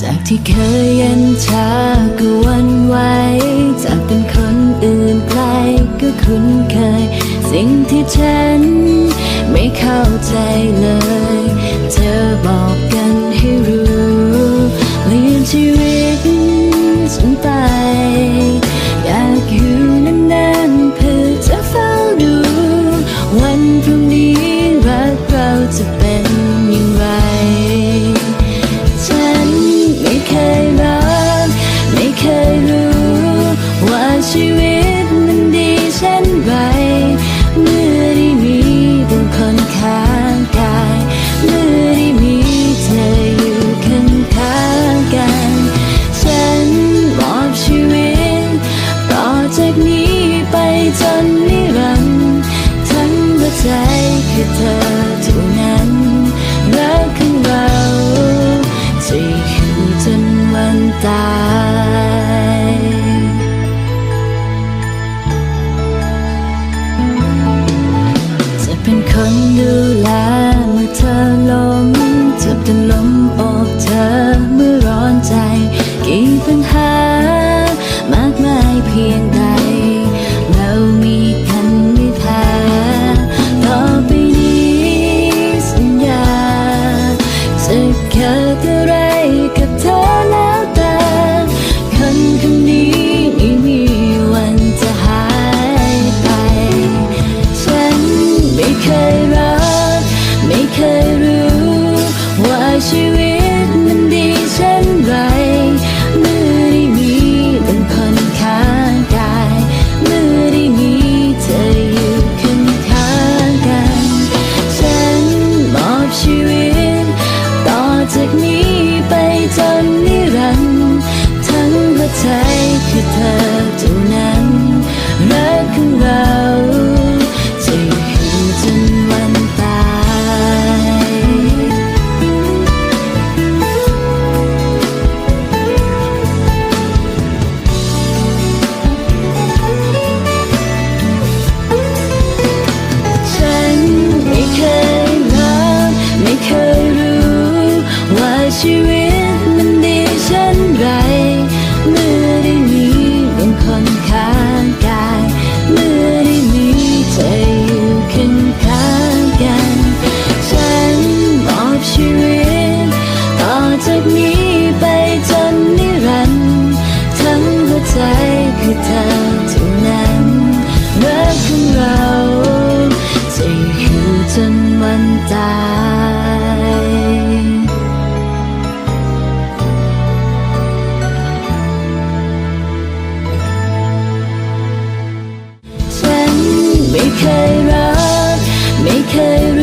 จากที่เคยเย็นชาก็วันไหวจากเป็นคนอื่นไกลก็คุ้นเคย สิ่งที่ฉันไม่เข้าใจเลย เธอบอกกันให้รู้เลียนชีวิตฉันไป อยากอยู่นานๆเพื่อจะเฝ้าดู วันพรุ่งนี้รักเราจะ จนนิรันดร์ทั้งหัวใจคือเธอเท่านั้น ขาดอไรกับเธอแล้วต่คนคนนี้ไม่มีวันจะหายไป ฉันไม่เคยรักไม่เคย love. จากนี้ไปจนนิรันดร์ทั้งหัวใจคือเธอเท่านั้นรักของเราจะอยู่จนวันตายฉันไม่เคยรักไม่เคย